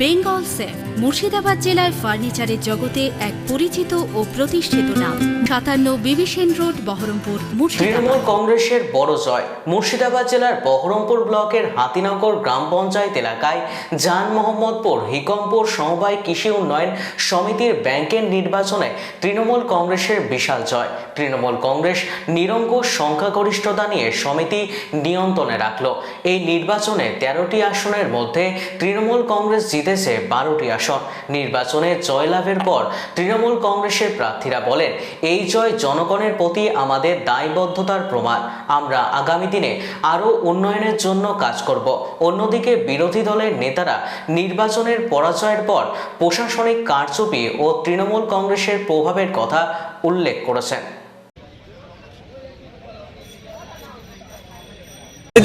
Bengal safe, Murshidabad জেলায় ফার্নিচারের জগতে এক পরিচিত ও প্রতিষ্ঠিত নাম। সাতান্ন বিবিসেন রোড, বহরমপুর তৃণমূল কংগ্রেসের বড় জয়, মুর্শিদাবাদ জেলার বহরমপুর ব্লকের হাতিনগর গ্রাম পঞ্চায়েত এলাকায় জান মোহাম্মদপুর হিকমপুর সমবায় কৃষি উন্নয়ন সমিতির ব্যাংকের নির্বাচনে তৃণমূল কংগ্রেসের বিশাল জয়। তৃণমূল কংগ্রেস নিরঙ্কুশ সংখ্যাগরিষ্ঠতা নিয়ে সমিতি নিয়ন্ত্রণে রাখল। এই নির্বাচনে তেরোটি আসনের মধ্যে তৃণমূল কংগ্রেস জিতেছে বারোটি আসন। নির্বাচনে জয়লাভের পর তৃণমূল কংগ্রেসের প্রার্থীরা বলেন, এই জয় জনগণের প্রতি আমাদের দায়বদ্ধতার প্রমাণ। আমরা আগামী দিনে আরও উন্নয়নের জন্য কাজ করব। অন্যদিকে বিরোধী দলের নেতারা নির্বাচনের পরাজয়ের পর প্রশাসনিক কারচুপি ও তৃণমূল কংগ্রেসের প্রভাবের কথা উল্লেখ করেছেন।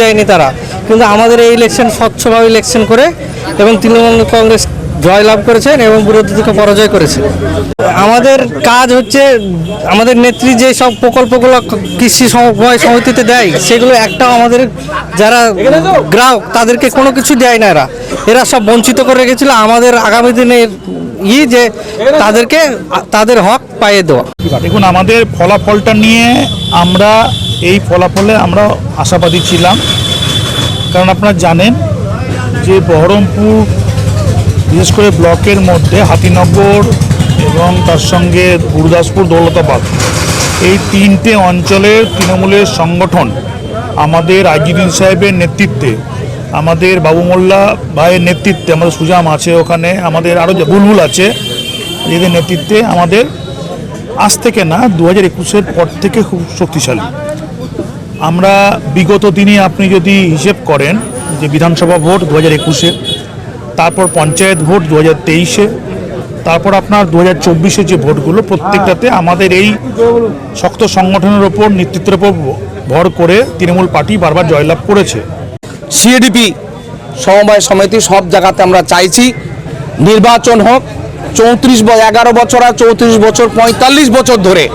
দেয়নি তারা। কিন্তু আমাদের এই ইলেকশন স্বচ্ছভাবে ইলেকশন করে এবং তৃণমূল কংগ্রেস জয়লাভ করেছেন এবং বিরোধীকে পরাজয় করেছে আমাদের কাজ হচ্ছে, আমাদের নেত্রী যে সব প্রকল্পগুলো কৃষি সমবায় সমিতিতে দেয়, সেগুলো একটাও আমাদের যারা গ্রাহক, তাদেরকে কোনো কিছু দেয় না এরা। এরা সব বঞ্চিত করে রেখেছিল। আমাদের আগামী দিনের ই যে তাদেরকে, তাদের হক পাইয়ে দেওয়া। দেখুন, আমাদের ফলাফলটা নিয়ে আমরা, এই ফলাফলে আমরা আশাবাদী ছিলাম। কারণ আপনারা জানেন যে বহরমপুর, বিশেষ করে ব্লকের মধ্যে হাতিনগর এবং তার সঙ্গে গুরুদাসপুর দৌলতাবাদ, এই তিনটে অঞ্চলের তৃণমূলের সংগঠন আমাদের আইজিদিন সাহেবের নেতৃত্বে, আমাদের বাবু মোল্লা ভাইয়ের নেতৃত্বে, আমাদের সুজাম আছে ওখানে, আমাদের আরও বুলবুল আছে, এদের নেতৃত্বে আমাদের আজ থেকে না দু হাজার একুশের পর থেকে খুব শক্তিশালী। আমরা বিগত দিনে আপনি যদি হিসেব করেন যে বিধানসভা ভোট দু হাজার একুশে, তারপর পঞ্চায়েত ভোট দু হাজার তেইশে, তারপর আপনার দু হাজার চব্বিশে যে ভোটগুলো প্রত্যেকটাতে আমাদের এই শক্ত সংগঠনের ওপর নেতৃত্বের ওপর ভর করে তৃণমূল পার্টি বারবার জয়লাভ করেছে। সিএডিপি সমবায় সমিতি সব জায়গাতে আমরা চাইছি নির্বাচন হোক। চৌত্রিশ এগারো বছর আর চৌত্রিশ বছর, পঁয়তাল্লিশ বছর ধরে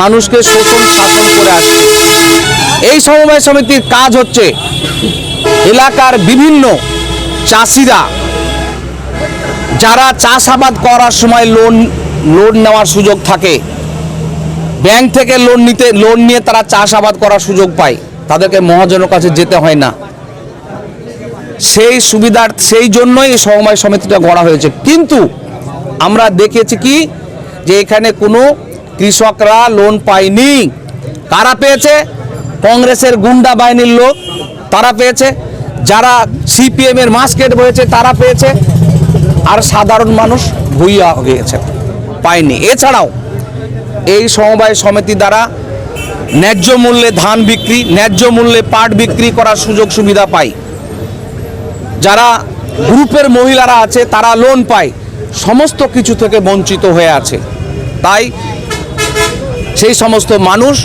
মানুষকে শোষণ শাসন করে আসছে। এই সমবায় সমিতির কাজ হচ্ছে এলাকার বিভিন্ন চাষিরা, যারা চাষাবাদ করার সময় লোন লোন নেওয়ার সুযোগ থাকে ব্যাংক থেকে লোন নিতে লোন নিয়ে তারা চাষাবাদ করার সুযোগ পায়, তাদেরকে মহাজনের কাছে যেতে হয় না। সেই সুবিধার, সেই জন্যই সমবায় সমিতিটা গড়া হয়েছে। কিন্তু আমরা দেখেছি কি, যে এখানে কোনো কৃষকরা লোন পায়নি। কারা পেয়েছে? কংগ্রেসের গুন্ডা বাহিনীর লোক, তারা পেয়েছে। যারা সিপিএম এর মাস্কেট বয়েছে তারা পেয়েছে। আর সাধারণ মানুষ ভুইয়া গিয়েছে পায়নি। এছাড়াও এই সমবায় সমিতি দ্বারা ন্যায্য মূল্যে ধান বিক্রি, ন্যায্য মূল্যে পাট বিক্রি করার সুযোগ সুবিধা পায়। যারা গ্রুপের মহিলারা আছে, তারা লোন পায়। সমস্ত কিছু থেকে বঞ্চিত হয়ে আছে। তাই সেই সমস্ত মানুষ,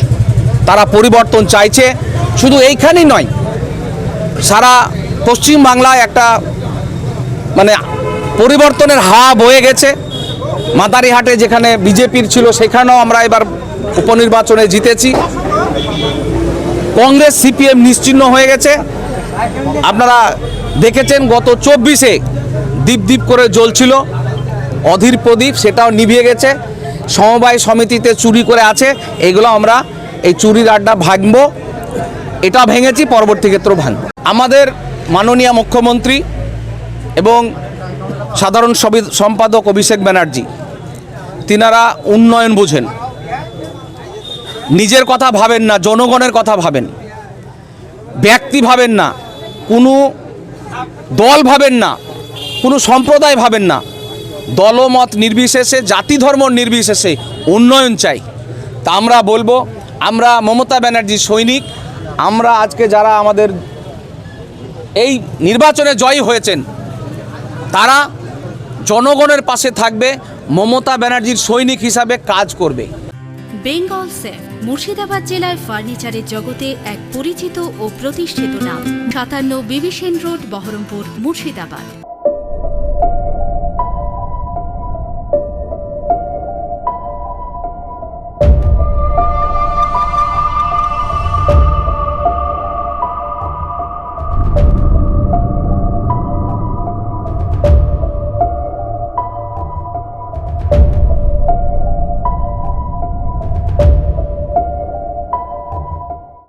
তারা পরিবর্তন চাইছে। শুধু এইখানেই নয় সারা পশ্চিম বাংলায় একটা মানে পরিবর্তনের হাওয়া বয়ে গেছে। মাদারিহাটে যেখানে বিজেপির ছিল, সেখানেও আমরা এবার উপনির্বাচনে জিতেছি। কংগ্রেস, সিপিএম নিশ্চিহ্ন হয়ে গেছে। আপনারা দেখেছেন, গত চব্বিশে দ্বীপ দ্বীপ করে জ্বলছিল। অধীর প্রদীপ, সেটাও নিভিয়ে গেছে। সমবায় সমিতিতে চুরি করে আছে। এগুলো আমরা এই চুরির আড্ডা ভাঙবো। এটা ভেঙেছি, পরবর্তী ক্ষেত্রেও ভাঙব। আমাদের মাননীয় মুখ্যমন্ত্রী এবং সাধারণ সম্পাদক অভিষেক ব্যানার্জি, তিনারা উন্নয়ন বুঝেন। নিজের কথা ভাবেন না, জনগণের কথা ভাবেন। ব্যক্তি ভাবেন না, কোনো দল ভাবেন না, কোনো সম্প্রদায় ভাবেন না। দলমত নির্বিশেষে, জাতি ধর্ম নির্বিশেষে উন্নয়ন চাই। তা আমরা বলব, আমরা মমতা ব্যানার্জির সৈনিক আমরা আজকে যারা আমাদের এই নির্বাচনে জয়ী হয়েছেন, তারা জনগণের পাশে থাকবে, মমতা ব্যানার্জির সৈনিক হিসাবে কাজ করবে। বেঙ্গল সেফ মুর্শিদাবাদ জেলায় ফার্নিচারের জগতে এক পরিচিত ও প্রতিষ্ঠিত নাম। সাতান্ন বিবিসেন রোড, বহরমপুর, মুর্শিদাবাদ।